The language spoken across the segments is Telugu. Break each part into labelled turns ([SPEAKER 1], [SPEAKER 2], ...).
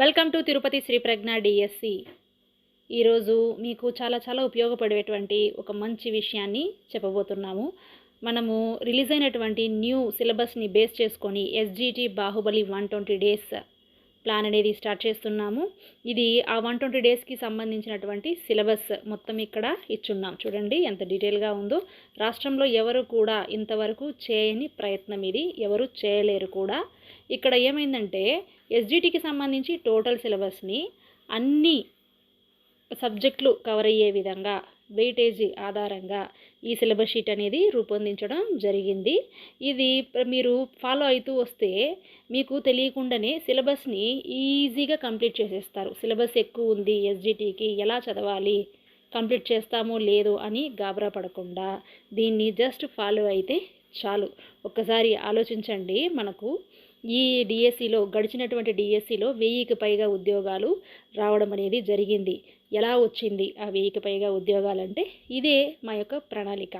[SPEAKER 1] Welcome to Tirupati Shri Pragna DSC. ఈరోజు మీకు చాలా చాలా ఉపయోగపడేటువంటి ఒక మంచి విషయాన్ని చెప్పబోతున్నాము. మనము రిలీజ్ అయినటువంటి న్యూ సిలబస్ని బేస్ చేసుకొని SGT Baahubali one twenty days plan అనేది స్టార్ట్ చేస్తున్నాము. ఇది ఆ వన్ ట్వంటీ డేస్కి సంబంధించినటువంటి సిలబస్ మొత్తం ఇక్కడ ఇచ్చున్నాం. చూడండి ఎంత డీటెయిల్గా ఉందో. రాష్ట్రంలో ఎవరు కూడా ఇంతవరకు చేయని ప్రయత్నం ఇది. ఎవరు చేయలేరు కూడా. ఇక్కడ ఏమైందంటే ఎస్జిటికి సంబంధించి టోటల్ సిలబస్ని అన్ని సబ్జెక్టులు కవర్ అయ్యే విధంగా వెయిటేజీ ఆధారంగా ఈ సిలబస్ షీట్ అనేది రూపొందించడం జరిగింది. ఇది మీరు ఫాలో అవుతూ వస్తే మీకు తెలియకుండానే సిలబస్ని ఈజీగా కంప్లీట్ చేసేస్తారు. సిలబస్ ఎక్కువ ఉంది ఎస్జిటికి ఎలా చదవాలి కంప్లీట్ చేస్తామో లేదో అని గాబరా పడకుండా దీన్ని జస్ట్ ఫాలో అయితే చాలు. ఒక్కసారి ఆలోచించండి మనకు ఈ డిఎస్సిలో గడిచినటువంటి డిఎస్సిలో వెయ్యికి పైగా ఉద్యోగాలు రావడం అనేది జరిగింది. ఎలా వచ్చింది ఆ వెయ్యికి పైగా ఉద్యోగాలంటే ఇదే మా యొక్క ప్రణాళిక.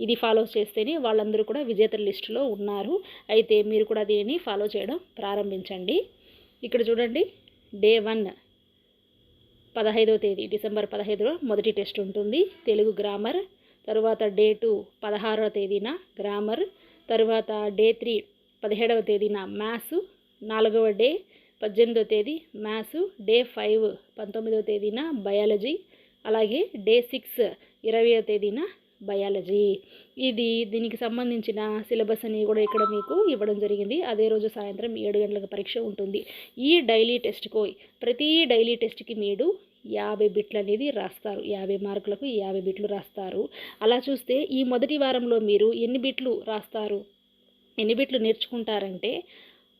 [SPEAKER 1] ఇది ఫాలో చేస్తేనే వాళ్ళందరూ కూడా విజేతల లిస్టులో ఉన్నారు. అయితే మీరు కూడా దీనిని ఫాలో చేయడం ప్రారంభించండి. ఇక్కడ చూడండి డే వన్ పదహైదో తేదీ డిసెంబర్ పదహైదులో మొదటి టెస్ట్ ఉంటుంది. తెలుగు గ్రామర్ తరువాత డే టూ పదహారవ తేదీన గ్రామర్ తరువాత డే త్రీ పదిహేడవ తేదీన మ్యాథ్స్ నాలుగవ డే పద్దెనిమిదవ తేదీ మ్యాథ్స్ డే ఫైవ్ పంతొమ్మిదవ తేదీన బయాలజీ అలాగే డే సిక్స్ ఇరవయో తేదీన బయాలజీ. ఇది దీనికి సంబంధించిన సిలబస్ అని కూడా ఇక్కడ మీకు ఇవ్వడం జరిగింది. అదే రోజు సాయంత్రం ఏడు గంటలకు పరీక్ష ఉంటుంది. ఈ డైలీ టెస్ట్కు ప్రతి డైలీ టెస్ట్కి మీరు యాభై బిట్లు అనేది రాస్తారు. యాభై మార్కులకు యాభై బిట్లు రాస్తారు. అలా చూస్తే ఈ మొదటి వారంలో మీరు ఎన్ని బిట్లు రాస్తారు? ఎన్ని బిట్లు నేర్చుకుంటారంటే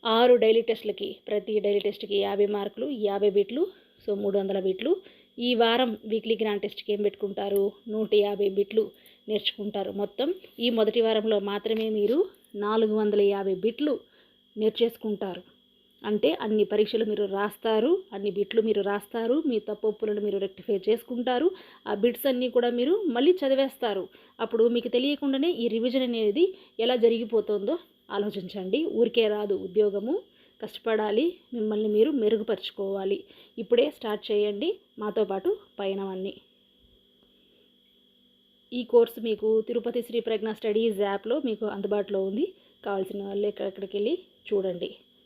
[SPEAKER 1] ఆరు డైలీ టెస్ట్లకి ప్రతి డైలీ టెస్ట్కి యాభై మార్కులు యాభై బిట్లు సో మూడు వందల బిట్లు. ఈ వారం వీక్లీ గ్రాండ్ టెస్ట్కి ఏం పెట్టుకుంటారు? నూట యాభై బిట్లు నేర్చుకుంటారు మొత్తం. ఈ మొదటి వారంలో మాత్రమే మీరు నాలుగు వందల యాభై బిట్లు నేర్చేసుకుంటారు. అంటే అన్ని పరీక్షలు మీరు రాస్తారు అన్ని బిట్లు మీరు రాస్తారు మీ తప్పొప్పులను మీరు రెక్టిఫై చేసుకుంటారు ఆ బిట్స్ అన్నీ కూడా మీరు మళ్ళీ చదివేస్తారు. అప్పుడు మీకు తెలియకుండానే ఈ రివిజన్ అనేది ఎలా జరిగిపోతుందో ఆలోచించండి. ఊరికే రాదు ఉద్యోగము కష్టపడాలి మిమ్మల్ని మీరు మెరుగుపరుచుకోవాలి. ఇప్పుడే స్టార్ట్ చేయండి మాతో పాటు పయనమన్నీ ఈ కోర్సు మీకు తిరుపతి శ్రీ ప్రజ్ఞ స్టడీస్ యాప్లో మీకు అందుబాటులో ఉంది. కావాల్సిన వాళ్ళు ఎక్కడికి వెళ్ళి చూడండి.